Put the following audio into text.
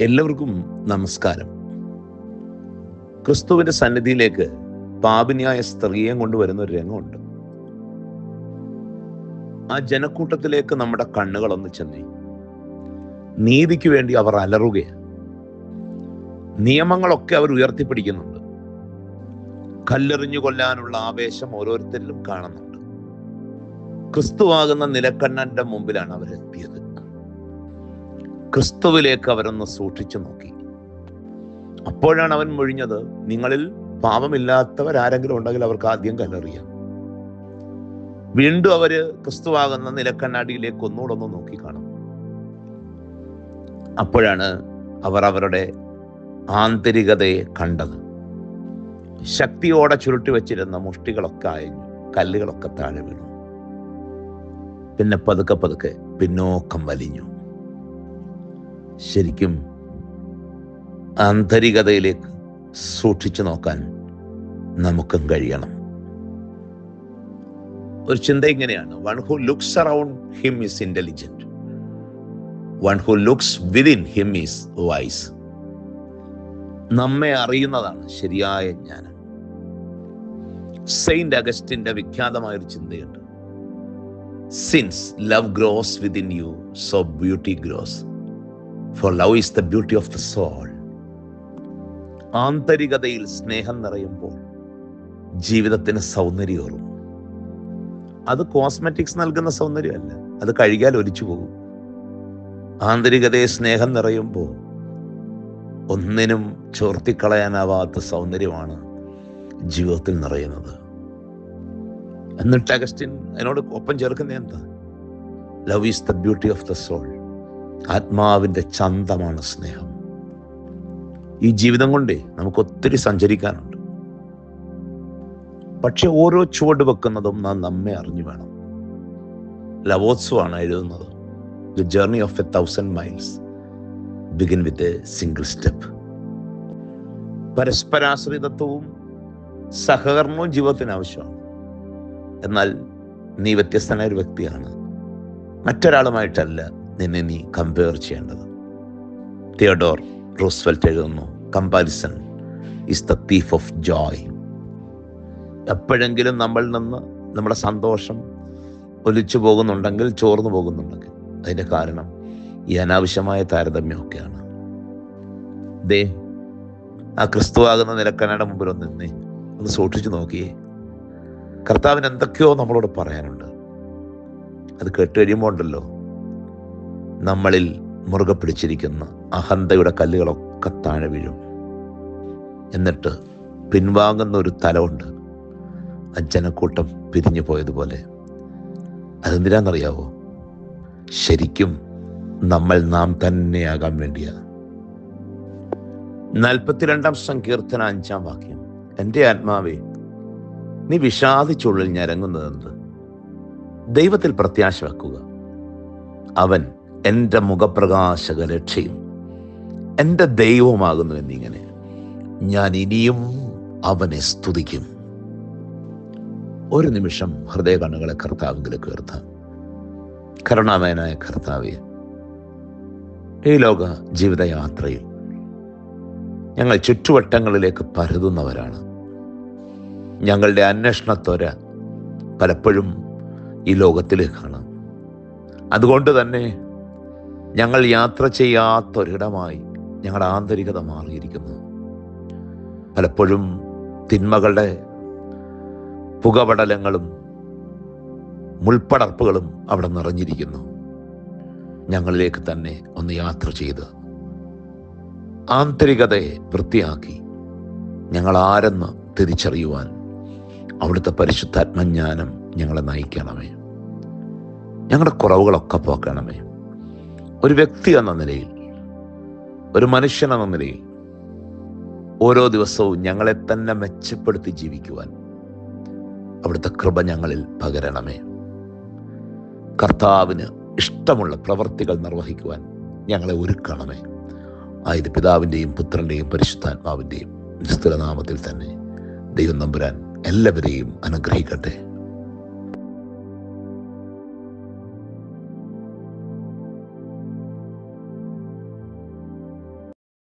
എല്ലാവർക്കും നമസ്കാരം. ക്രിസ്തുവിന്റെ സന്നിധിയിലേക്ക് പാപിനിയായ സ്ത്രീയെ കൊണ്ടുവരുന്ന ഒരു രംഗമുണ്ട്. ആ ജനക്കൂട്ടത്തിലേക്ക് നമ്മുടെ കണ്ണുകൾ ഒന്ന് ചെന്നി. നീതിക്ക് വേണ്ടി അവർ അലറുകയാണ്. നിയമങ്ങളൊക്കെ അവർ ഉയർത്തിപ്പിടിക്കുന്നുണ്ട്. കല്ലെറിഞ്ഞു കൊല്ലാനുള്ള ആവേശം ഓരോരുത്തരിലും കാണുന്നുണ്ട്. ക്രിസ്തുവാകുന്ന നിലക്കണ്ണന്റെ മുമ്പിലാണ് അവരെത്തിയത്. ക്രിസ്തുവിലേക്ക് അവരൊന്ന് സൂക്ഷിച്ചു നോക്കി. അപ്പോഴാണ് അവൻ മൊഴിഞ്ഞത് നിങ്ങളിൽ പാപമില്ലാത്തവരാരെങ്കിലും ഉണ്ടെങ്കിൽ അവർക്ക് ആദ്യം കല്ലെറിയാം. വീണ്ടും അവർ ക്രിസ്തുവാകുന്ന നിലക്കണ്ണാടിയിലേക്ക് ഒന്നുകൂടെ ഒന്ന് നോക്കി കാണും. അപ്പോഴാണ് അവർ അവരുടെ ആന്തരികതയെ കണ്ടത്. ശക്തിയോടെ ചുരുട്ടി വെച്ചിരുന്ന മുഷ്ടികളൊക്കെ അയഞ്ഞു കല്ലുകളൊക്കെ താഴെ വീണു. പിന്നെ പതുക്കെ പതുക്കെ പിന്നോക്കം വലിഞ്ഞു. ശരിക്കും ആന്തരികതയിലേക്ക് സൂക്ഷിച്ചു നോക്കാൻ നമുക്കും കഴിയണം. ഒരു ചിന്ത ഇങ്ങനെയാണ്. One who looks around him is intelligent one who looks within him is wise നമ്മെ അറിയുന്നതാണ് ശരിയായ ജ്ഞാനം. സെയിന്റ് അഗസ്റ്റിന്റെ വിഖ്യാതമായ ഒരു ചിന്തയുണ്ട്. Since love grows within you so beauty grows for love is the beauty of the soul ആന്തരികതയിൽ സ്നേഹം നിറയുമ്പോൾ ജീവിതത്തിന് സൗന്ദര്യമേറും അത് കോസ്മെറ്റിക്സ് നൽകുന്ന സൗന്ദര്യമല്ല. അത് കഴുകിയാൽ ഒലിച്ചു പോകും. ആന്തരികതയെ സ്നേഹം നിറയുമ്പോൾ ഒന്നിനും ചോർത്തിക്കളയാനാവാത്ത സൗന്ദര്യമാണ് ജീവിതത്തിൽ നിറയുന്നത്. എന്നിട്ട് അഗസ്റ്റിൻ അതിനോട് ഒപ്പം ചേർക്കുന്ന എന്താ? Love is the beauty of the soul ആത്മാവിന്റെ ചന്തമാണ് സ്നേഹം. ഈ ജീവിതം കൊണ്ടേ നമുക്ക് ഒത്തിരി സഞ്ചരിക്കാനുണ്ട്. പക്ഷെ ഓരോ ചുവട് വെക്കുന്നതും നാം നമ്മെ അറിഞ്ഞു വേണം. ലവോത്സവമാണ് എഴുതുന്നത്. The journey of a thousand miles begin with a single step പരസ്പരാശ്രിതത്വവും സഹകരണവും ജീവിതത്തിന് ആവശ്യമാണ്. എന്നാൽ നീ വ്യത്യസ്തനായ ഒരു വ്യക്തിയാണ്. മറ്റൊരാളുമായിട്ടല്ല. നിന്നെ നീ കമ്പയർ ചെയ്യേണ്ടത്. തിയഡോർ റൂസ്വെൽറ്റ് എഴുതുന്നു comparison is the thief of joy എപ്പോഴെങ്കിലും നമ്മളിൽ നിന്ന് നമ്മുടെ സന്തോഷം ഒലിച്ചു പോകുന്നുണ്ടെങ്കിൽ ചോർന്നു പോകുന്നുണ്ടെങ്കിൽ അതിന്റെ കാരണം ഈ അനാവശ്യമായ താരതമ്യമൊക്കെയാണ്. ദേ ആ ക്രിസ്തുവാകുന്ന നിലക്കനയുടെ മുമ്പിൽ ഒന്ന് നിന്നെ ഒന്ന് സൂക്ഷിച്ചു നോക്കിയേ. കർത്താവിന് എന്തൊക്കെയോ നമ്മളോട് പറയാനുണ്ട്. അത് കേട്ട് കഴിയുമ്പോൾ ഉണ്ടല്ലോ നമ്മളിൽ മുറുകെ പിടിച്ചിരിക്കുന്ന അഹന്തയുടെ കല്ലുകളൊക്കെ താഴെ വീഴും. എന്നിട്ട് പിൻവാങ്ങുന്ന ഒരു തലമുണ്ട് ആ ജനക്കൂട്ടം പിരിഞ്ഞു പോയതുപോലെ. അതെന്തിനാണെന്നറിയാവോ ശരിക്കും നമ്മൾ നാം തന്നെയാകാൻ വേണ്ടിയാ. നാൽപ്പത്തിരണ്ടാം സങ്കീർത്തന അഞ്ചാം വാക്യം. എന്റെ ആത്മാവേ നീ വിഷാദിച്ചുള്ളിൽ ഞരങ്ങുന്നതെന്ത്? ദൈവത്തിൽ പ്രത്യാശ വെക്കുക. അവൻ എന്റെ മുഖപ്രകാശക രക്ഷയും എന്റെ ദൈവമാകുന്നു എന്നിങ്ങനെ ഞാൻ ഇനിയും അവനെ സ്തുതിക്കും. ഒരു നിമിഷം ഹൃദയ കണ്ണുകളെ കർത്താവിലേക്ക് ഉയർത്താം. കരുണാമയനായ കർത്താവെ ഈ ലോക ജീവിതയാത്രയിൽ ഞങ്ങൾ ചുറ്റുവട്ടങ്ങളിലേക്ക് പരതുന്നവരാണ്. ഞങ്ങളുടെ അന്വേഷണത്തോര പലപ്പോഴും ഈ ലോകത്തിലേക്കാണ് അതുകൊണ്ട് തന്നെ ഞങ്ങൾ യാത്ര ചെയ്യാത്തൊരിടമായി ഞങ്ങളുടെ ആന്തരികത മാറിയിരിക്കുന്നു. പലപ്പോഴും തിന്മകളുടെ പുകപടലങ്ങളും മുൾപ്പടർപ്പുകളും അവിടെ നിറഞ്ഞിരിക്കുന്നു. ഞങ്ങളിലേക്ക് തന്നെ ഒന്ന് യാത്ര ചെയ്ത് ആന്തരികതയെ വൃത്തിയാക്കി ഞങ്ങൾ ആരെന്ന് തിരിച്ചറിയുവാൻ അവിടുത്തെ പരിശുദ്ധാത്മജ്ഞാനം ഞങ്ങളെ നയിക്കണമേ. ഞങ്ങളുടെ കുറവുകളൊക്കെ പോക്കണമേ. ഒരു വ്യക്തി എന്ന നിലയിൽ ഒരു മനുഷ്യൻ എന്ന നിലയിൽ ഓരോ ദിവസവും ഞങ്ങളെ തന്നെ മെച്ചപ്പെടുത്തി ജീവിക്കുവാൻ അവിടുത്തെ കൃപ ഞങ്ങളിൽ പകരണമേ. കർത്താവിന് ഇഷ്ടമുള്ള പ്രവർത്തികൾ നിർവഹിക്കുവാൻ ഞങ്ങളെ ഒരുക്കണമേ. ആയത് പിതാവിന്റെയും പുത്രന്റെയും പരിശുദ്ധാത്മാവിന്റെയും നിസ്തുലനാമത്തിൽ തന്നെ ദൈവം നമ്പുരാൻ എല്ലാവരെയും അനുഗ്രഹിക്കട്ടെ.